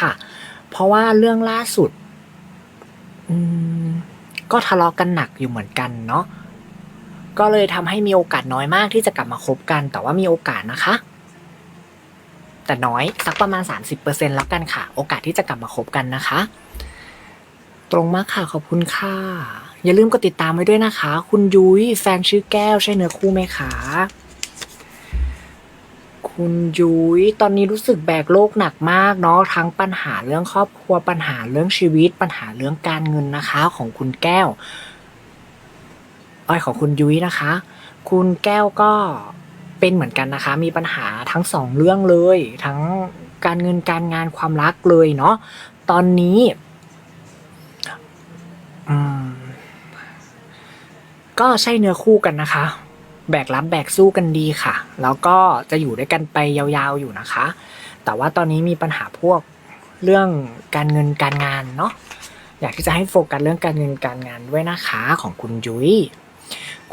ค่ะ เพราะว่าเรื่องล่าสุดก็ทะเลาะกันหนักอยู่เหมือนกันเนาะก็เลยทำให้มีโอกาสน้อยมากที่จะกลับมาคบกัน แต่ว่ามีโอกาสนะคะ แต่น้อยสักประมาณ 30%แล้วกันค่ะ โอกาสที่จะกลับมาคบกันนะคะ ตรงมากค่ะขอบคุณค่ะ อย่าลืมกดติดตามไว้ด้วยนะคะ คุณยุ้ยแฟนชื่อแก้วใช่เนื้อคู่ไหมคะ คุณยุ้ยตอนนี้รู้สึกแบกโลกหนักมากเนาะทั้งปัญหาเรื่องครอบครัวปัญหาเรื่องชีวิต ปัญหาเรื่องการเงินนะคะของคุณแก้วอ้อยของคุณยุ้ยนะคะ คุณแก้วก็เป็นเหมือนกันนะคะ มีปัญหาทั้งสองเรื่องเลย ทั้งการเงินการงานความรักเลยเนาะตอนนี้อืมก็ใช่เนื้อคู่กันนะคะ แบกรับแบกสู้กันดีค่ะ แล้วก็จะอยู่ด้วยกันไปยาวๆอยู่นะคะ แต่ว่าตอนนี้มีปัญหาพวกเรื่องการเงินการงานเนาะอยากที่จะให้โฟกัสเรื่องการเงินการงานด้วยนะคะของคุณยุ้ย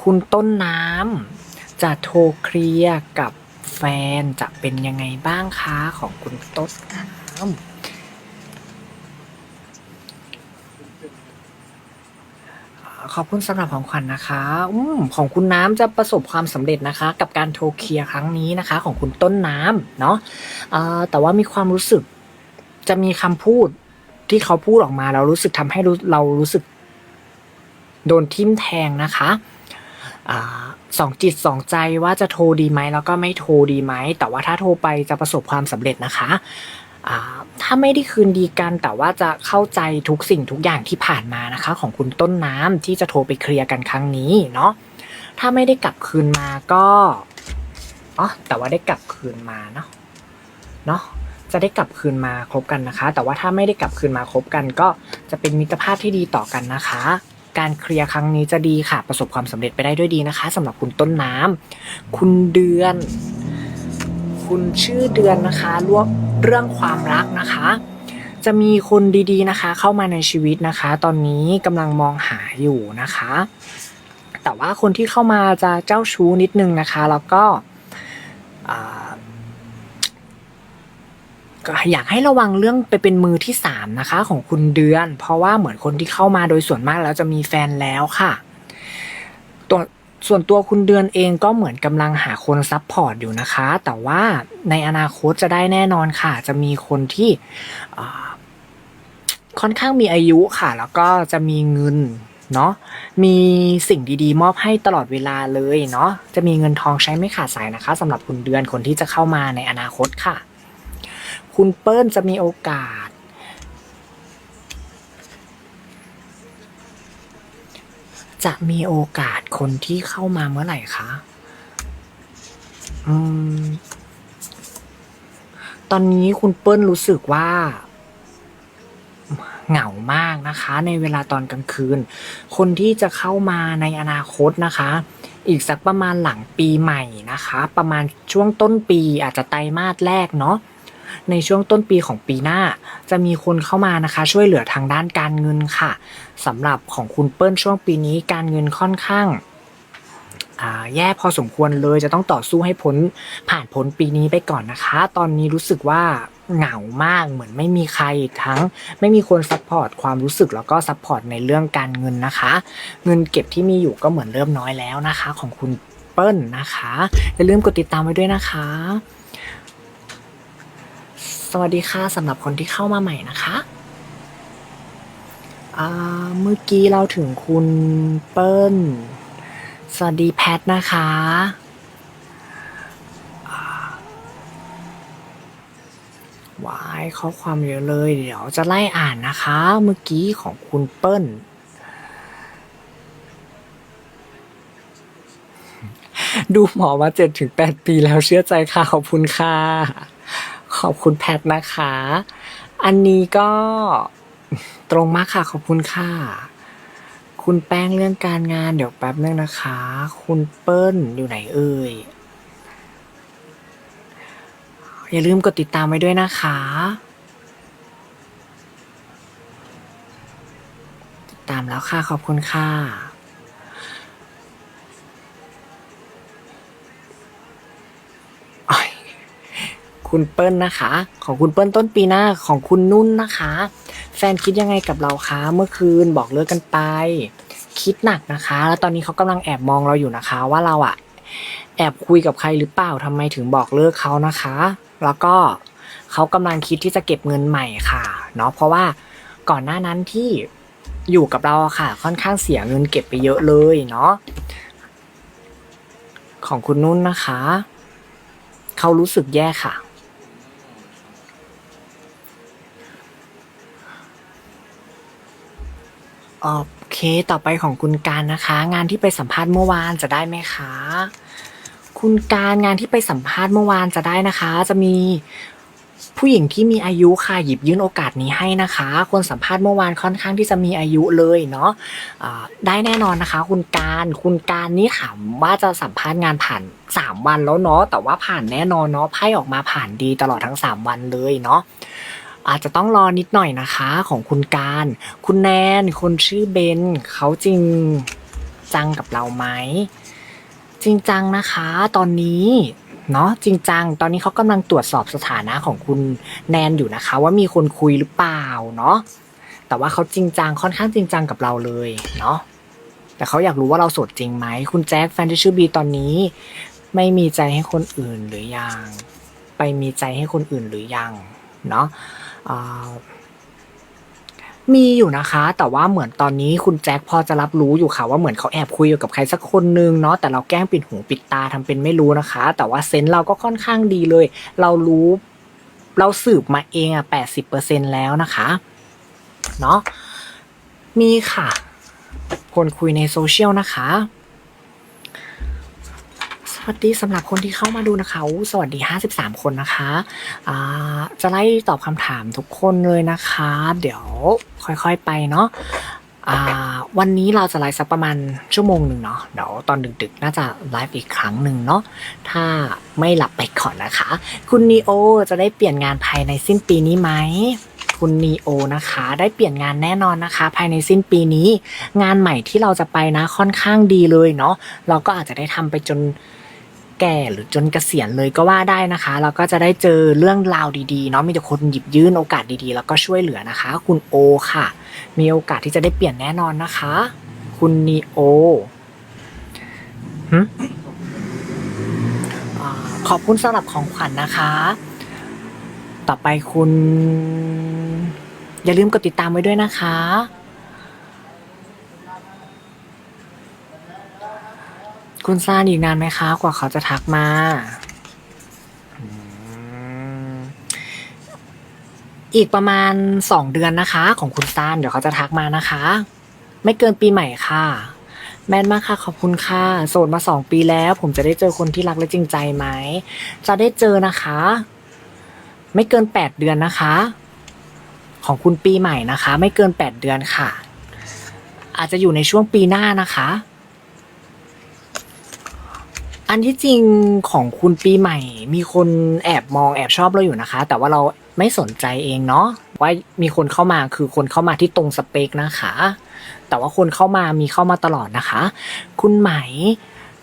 คุณต้นน้ำจะโทรเคลียร์กับแฟนจะเป็นยังไงบ้างคะของคุณต้นน้ำ ขอบคุณสำหรับของขวัญนะคะ อืมของคุณน้ำจะประสบความสำเร็จนะคะ กับการโทรเคลียร์ครั้งนี้นะคะ ของคุณต้นน้ำเนาะเอ่อแต่ว่ามีความรู้สึกจะมีคำพูดที่เขาพูดออกมาเรารู้สึกทำให้เรารู้สึก โดนทิ่มแทงนะคะอ่าสองจิตสองใจว่าจะโทรดีไหมแล้วก็ไม่โทรดีไหม แต่ว่าถ้าโทรไปจะประสบความสำเร็จนะคะอ่า ถ้าไม่ได้คืนดีกันแต่ว่าจะเข้าใจทุกสิ่งทุกอย่างที่ผ่านมานะคะ ของคุณต้นน้ำที่จะโทรไปเคลียร์กันครั้งนี้เนาะถ้าไม่ได้กลับคืนมาก็อ๋อแต่ว่าได้กลับคืนมาเนาะเนาะจะได้กลับคืนมาคบกันนะคะ แต่ว่าถ้าไม่ได้กลับคืนมาคบกันก็จะเป็นมิตรภาพที่ดีต่อกันนะคะ การเคลียร์ครั้งนี้จะดีค่ะ ประสบความสำเร็จไปได้ด้วยดีนะคะสำหรับคุณต้นน้ำคุณเดือน คุณชื่อเดือนนะคะรวมเรื่องความรักนะคะ จะมีคนดีๆนะคะ เข้ามาในชีวิตนะคะ ตอนนี้กำลังมองหาอยู่นะคะ แต่ว่าคนที่เข้ามาจะเจ้าชู้นิดนึงนะคะ แล้วก็ก็อยากให้ระวังเรื่องไปเป็นมือที่สามนะคะ ของคุณเดือน เพราะว่าเหมือนคนที่เข้ามาโดยส่วนมากแล้วจะมีแฟนแล้วค่ะ ตัว ส่วนตัวคุณเดือนเองก็เหมือนกำลังหาคนซับพอร์ตอยู่นะคะ แต่ว่าในอนาคตจะได้แน่นอนค่ะ จะมีคนที่ค่อนข้างมีอายุค่ะ แล้วก็จะมีเงินเนาะมีสิ่งดีๆ มอบให้ตลอดเวลาเลยเนาะจะมีเงินทองใช้ไม่ขาดสายนะคะสำหรับคุณเดือนคนที่จะเข้ามาในอนาคตค่ะ คุณเปิ้ลจะมีโอกาส จะมีโอกาสคนที่เข้ามาเมื่อไหร่คะอืม ตอนนี้คุณเปิ้ลรู้สึกว่า เหงามากนะคะ ในเวลาตอนกลางคืน คนที่จะเข้ามาในอนาคตนะคะ อีกสักประมาณหลังปีใหม่นะคะ ประมาณช่วงต้นปีอาจจะไตรมาสแรกเนาะ ในช่วงต้นปีของปีหน้า จะมีคนเข้ามานะคะ ช่วยเหลือทางด้านการเงินค่ะสำหรับของคุณเปิ้ลช่วงปีนี้การเงินค่อนข้างแย่พอสมควรเลยจะต้องต่อสู้ให้พ้นผ่านพ้นปีนี้ไปก่อนนะคะ ตอนนี้รู้สึกว่าเหงามากเหมือนไม่มีใครทั้ง ไม่มีคนซัพพอร์ตความรู้สึกแล้วก็ซัพพอร์ตในเรื่องการเงินนะคะ เงินเก็บที่มีอยู่ก็เหมือนเริ่มน้อยแล้วนะคะ ของคุณเปิ้ลนะคะอย่าลืมกดติดตามไว้ด้วยนะคะ วัสดีค่ะสำหรับคนที่เข้ามาใหม่นะคะเมื่อกี้เราถึงคุณเปิ้ล สวัสดีแพทนะคะ วายข้อความเยอะเลย เดี๋ยวจะไล่อ่านนะคะ เมื่อกี้ของคุณเปิ้ล ดูหมอมาเจ็ดถึงแปดปีแล้วเชื่อใจค่ะ ขอบคุณค่ะ ขอบคุณแพทนะคะ อันนี้ก็ตรงมากค่ะ ขอบคุณค่ะ คุณแป้งเรื่องการงานเดี๋ยวแป๊บนึงนะคะ คุณเปิ้ลอยู่ไหนเอ่ย อย่าลืมกดติดตามไว้ด้วยนะคะ ติดตามแล้วค่ะ ขอบคุณค่ะ คุณเปิ้ลนะคะ ของคุณเปิ้ลต้นปีหน้าของคุณนุ่นนะคะ แฟนคิดยังไงกับเราคะเมื่อคืนบอกเลิกกันไป คิดหนักนะคะ แล้วตอนนี้เขากำลังแอบมองเราอยู่นะคะ ว่าเราอะแอบคุยกับใครหรือเปล่าทำไมถึงบอกเลิกเขานะคะ แล้วก็เขากำลังคิดที่จะเก็บเงินใหม่ค่ะเนาะเพราะว่าก่อนหน้านั้นที่อยู่กับเราค่ะ ค่อนข้างเสียเงินเก็บไปเยอะเลยเนาะของคุณนุ่นนะคะ เขารู้สึกแย่ค่ะ โอเค ต่อไปของคุณการนะคะ งานที่ไปสัมภาษณ์เมื่อวานจะได้ไหมคะ คุณการงานที่ไปสัมภาษณ์เมื่อวานจะได้นะคะ จะมีผู้หญิงที่มีอายุค่ะหยิบยื่นโอกาสนี้ให้นะคะ คนสัมภาษณ์เมื่อวานค่อนข้างที่จะมีอายุเลยเนาะได้แน่นอนนะคะ คุณการคุณการนี่ถามว่าจะสัมภาษณ์งานผ่านสามวันแล้วเนาะแต่ว่าผ่านแน่นอนเนาะไพ่ออกมาผ่านดีตลอดทั้งสามวันเลยเนาะ อาจจะต้องรอนิดหน่อยนะคะของคุณการ คุณแนนคนชื่อเบนเขาจริงจังกับเราไหมจริงจังนะคะ ตอนนี้เนาะจริงจัง ตอนนี้เขากำลังตรวจสอบสถานะของคุณแนนอยู่นะคะ ว่ามีคนคุยหรือเปล่าเนาะแต่ว่าเขาจริงจังค่อนข้างจริงจังกับเราเลยเนาะแต่เขาอยากรู้ว่าเราโสดจริงไหม คุณแจ็คแฟนที่ชื่อบีตอนนี้ ไม่มีใจให้คนอื่นหรือยัง ไปมีใจให้คนอื่นหรือยัง เนาะ มีอยู่นะคะ แต่ว่าเหมือนตอนนี้คุณแจ็คพอจะรับรู้อยู่ค่ะว่าเหมือนเขาแอบคุยอยู่กับใครสักคนนึงเนาะแต่เราแกล้งปิดหูปิดตาทำเป็นไม่รู้นะคะ แต่ว่าเซนส์เราก็ค่อนข้างดีเลย เรารู้เราสืบมาเองอะแปดสิบเปอร์เซ็นแล้วนะคะเนาะมีค่ะ คนคุยในโซเชียลนะคะ วัสดีสำหรับคนที่เข้ามาดูนะคะสวัสดี 53 คนนะคะอ่าจะไล่ตอบคำถามทุกคนเลยนะคะ เดี๋ยวค่อยๆไปเนาะวันนี้เราจะไลฟ์สักประมาณชั่วโมงหนึ่งเนาะเดี๋ยวตอนดึกๆ น่าจะไลฟ์อีกครั้งหนึ่งเนาะถ้าไม่หลับไปก่อนนะคะ คุณนีโอจะได้เปลี่ยนงานภายในสิ้นปีนี้ไหมคุณนีโอนะคะ ได้เปลี่ยนงานแน่นอนนะคะ ภายในสิ้นปีนี้ งานใหม่ที่เราจะไปนะค่อนข้างดีเลยเนาะเราก็อาจจะได้ทำไปจน แก่หรือจนเกษียณเลยก็ว่าได้นะคะเราก็จะได้เจอเรื่องราวดีๆเนาะมีแต่คนหยิบยื่นโอกาสดีๆ แล้วก็ช่วยเหลือนะคะ คุณโอค่ะ มีโอกาสที่จะได้เปลี่ยนแน่นอนนะคะ คุณนีโอขอบคุณสำหรับของขวัญนะคะ ต่อไปคุณ อย่าลืมกดติดตามไว้ด้วยนะคะ คุณซานอีกนานไหมคะกว่าเขาจะทักมาอืมอีกประมาณสองเดือนนะคะ ของคุณซานเดี๋ยวเขาจะทักมานะคะ ไม่เกินปีใหม่ค่ะ แม่นมากค่ะขอบคุณค่ะโสดมาสองปีแล้ว ผมจะได้เจอคนที่รักและจริงใจไหมจะได้เจอนะคะ ไม่เกินแปดเดือนนะคะ ของคุณปีใหม่นะคะ ไม่เกินแปดเดือนค่ะ อาจจะอยู่ในช่วงปีหน้านะคะ อันที่จริงของคุณปีใหม่ มีคนแอบมองแอบชอบเราอยู่นะคะ แต่ว่าเราไม่สนใจเองเนาะว่ามีคนเข้ามาคือคนเข้ามาที่ตรงสเปคนะคะ แต่ว่าคนเข้ามามีเข้ามาตลอดนะคะ คุณไหม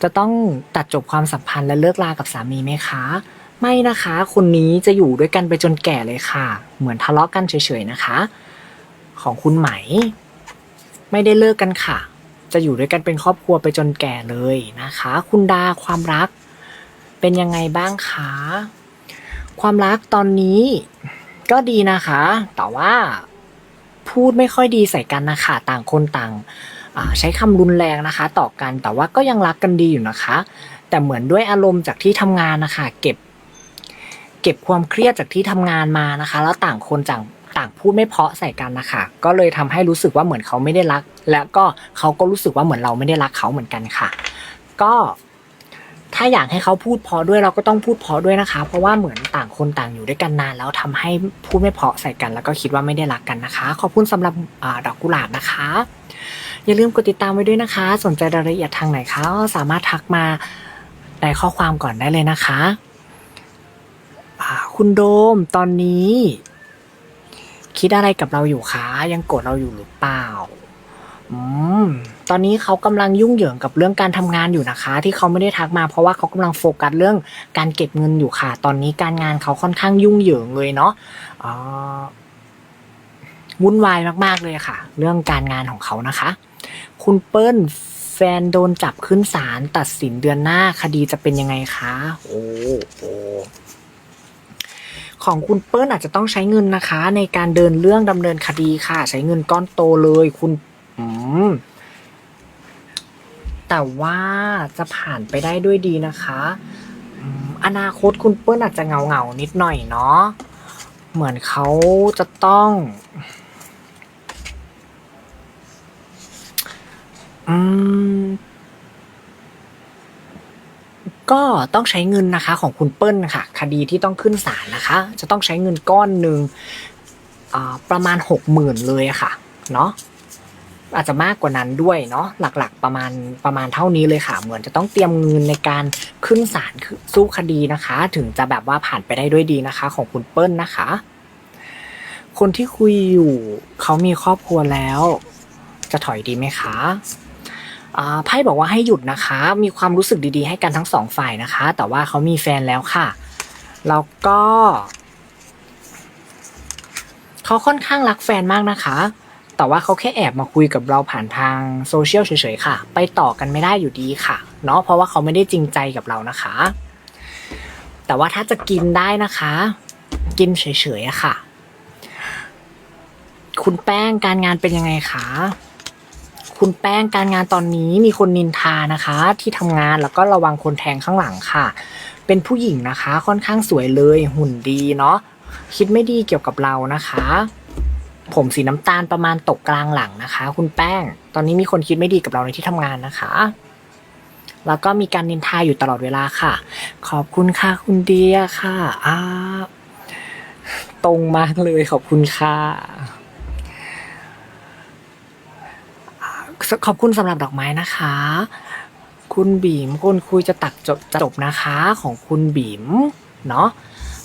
จะต้องตัดจบความสัมพันธ์และเลิกลากับสามีไหมคะ ไม่นะคะ คนนี้จะอยู่ด้วยกันไปจนแก่เลยค่ะ เหมือนทะเลาะกันเฉยๆนะคะ ของคุณไหม ไม่ได้เลิกกันค่ะ จะอยู่ด้วยกันเป็นครอบครัวไปจนแก่เลยนะคะ คุณดาความรักเป็นยังไงบ้างคะ ความรักตอนนี้ก็ดีนะคะ แต่ว่าพูดไม่ค่อยดีใส่กันนะคะ ต่างคนต่างใช้คำรุนแรงนะคะ ต่อกันแต่ว่าก็ยังรักกันดีอยู่นะคะ แต่เหมือนด้วยอารมณ์จากที่ทำงานนะคะ เก็บ เก็บความเครียดจากที่ทำงานมานะคะ แล้วต่างคนต่าง ต่างพูดไม่เพาะใส่กันนะคะก็เลยทำให้รู้สึกว่าเหมือนเขาไม่ได้รัก และก็เขาก็รู้สึกว่าเหมือนเราไม่ได้รักเขาเหมือนกันค่ะ ก็ถ้าอยากให้เขาพูดเพอด้วยเราก็ต้องพูดเพอด้วยนะคะ เพราะว่าเหมือนต่างคนต่างอยู่ด้วยกันนานแล้วทำให้พูดไม่เพาะใส่กัน แล้วก็คิดว่าไม่ได้รักกันนะคะ ขอบคุณสำหรับอดอกกุหลาบนะคะ อย่าลืมกดติดตามไว้ด้วยนะคะ สนใจรายละเอียดทางไหนคะก็สามารถทักมาในข้อความก่อนได้เลยนะคะคุณโดมตอนนี้ คิดอะไรกับเราอยู่คะยังโกรธเราอยู่หรือเปล่าอืมตอนนี้เขากำลังยุ่งเหยิงกับเรื่องการทำงานอยู่นะคะ ที่เขาไม่ได้ทักมาเพราะว่าเขากำลังโฟกัสเรื่องการเก็บเงินอยู่ค่ะ ตอนนี้การงานเขาค่อนข้างยุ่งเหยิงเลยเนาะวุ่นวายมากๆเลยค่ะ เรื่องการงานของเขานะคะ คุณเปิ้ลแฟนโดนจับขึ้นศาลตัดสินเดือนหน้าคดีจะเป็นยังไงคะ โอ้โห ของคุณเปิ้ลอาจจะต้องใช้เงินนะคะ ในการเดินเรื่องดำเนินคดีค่ะ ใช้เงินก้อนโตเลยคุณอืมแต่ว่าจะผ่านไปได้ด้วยดีนะคะอนาคตคุณเปิ้ลอาจจะเงาเงานิดหน่อยเนาะเหมือนเขาจะต้องอืม ก็ต้องใช้เงินนะคะของคุณเปิ้ลค่ะคดีที่ต้องขึ้นศาลนะคะ จะต้องใช้เงินก้อนหนึ่งประมาณหกหมื่นเลยค่ะเนาะอาจจะมากกว่านั้นด้วยเนาะหลักๆประมาณประมาณเท่านี้เลยค่ะ เหมือนจะต้องเตรียมเงินในการขึ้นศาลคือสู้คดีนะคะ ถึงจะแบบว่าผ่านไปได้ด้วยดีนะคะ ของคุณเปิ้ลนะคะ คนที่คุยอยู่เขามีครอบครัวแล้ว จะถอยดีไหมคะ ไพ่บอกว่าให้หยุดนะคะ มีความรู้สึกดีๆ ให้กันทั้งสองฝ่ายนะคะ แต่ว่าเขามีแฟนแล้วค่ะ แล้วก็เขาค่อนข้างรักแฟนมากนะคะ แต่ว่าเขาแค่แอบมาคุยกับเราผ่านทางโซเชียลเฉยๆค่ะ ไปต่อกันไม่ได้อยู่ดีค่ะ เนาะเพราะว่าเขาไม่ได้จริงใจกับเรานะคะ แต่ว่าถ้าจะกินได้นะคะ กินเฉยๆอะค่ะ คุณแป้งการงานเป็นยังไงคะ คุณแป้งการงานตอนนี้มีคนนินทานะคะ ที่ทำงานแล้วก็ระวังคนแทงข้างหลังค่ะ เป็นผู้หญิงนะคะ ค่อนข้างสวยเลยหุ่นดีเนาะคิดไม่ดีเกี่ยวกับเรานะคะ ผมสีน้ำตาลประมาณตกกลางหลังนะคะ คุณแป้ง ตอนนี้มีคนคิดไม่ดีกับเราในที่ทำงานนะคะ แล้วก็มีการนินทาอยู่ตลอดเวลาค่ะ ขอบคุณค่ะ คุณเดียค่ะอ่าตรงมากเลยขอบคุณค่ะอ่า ขอบคุณสำหรับดอกไม้นะคะ คุณบีมคนคุยจะตักจบจบนะคะของคุณบีมเนาะ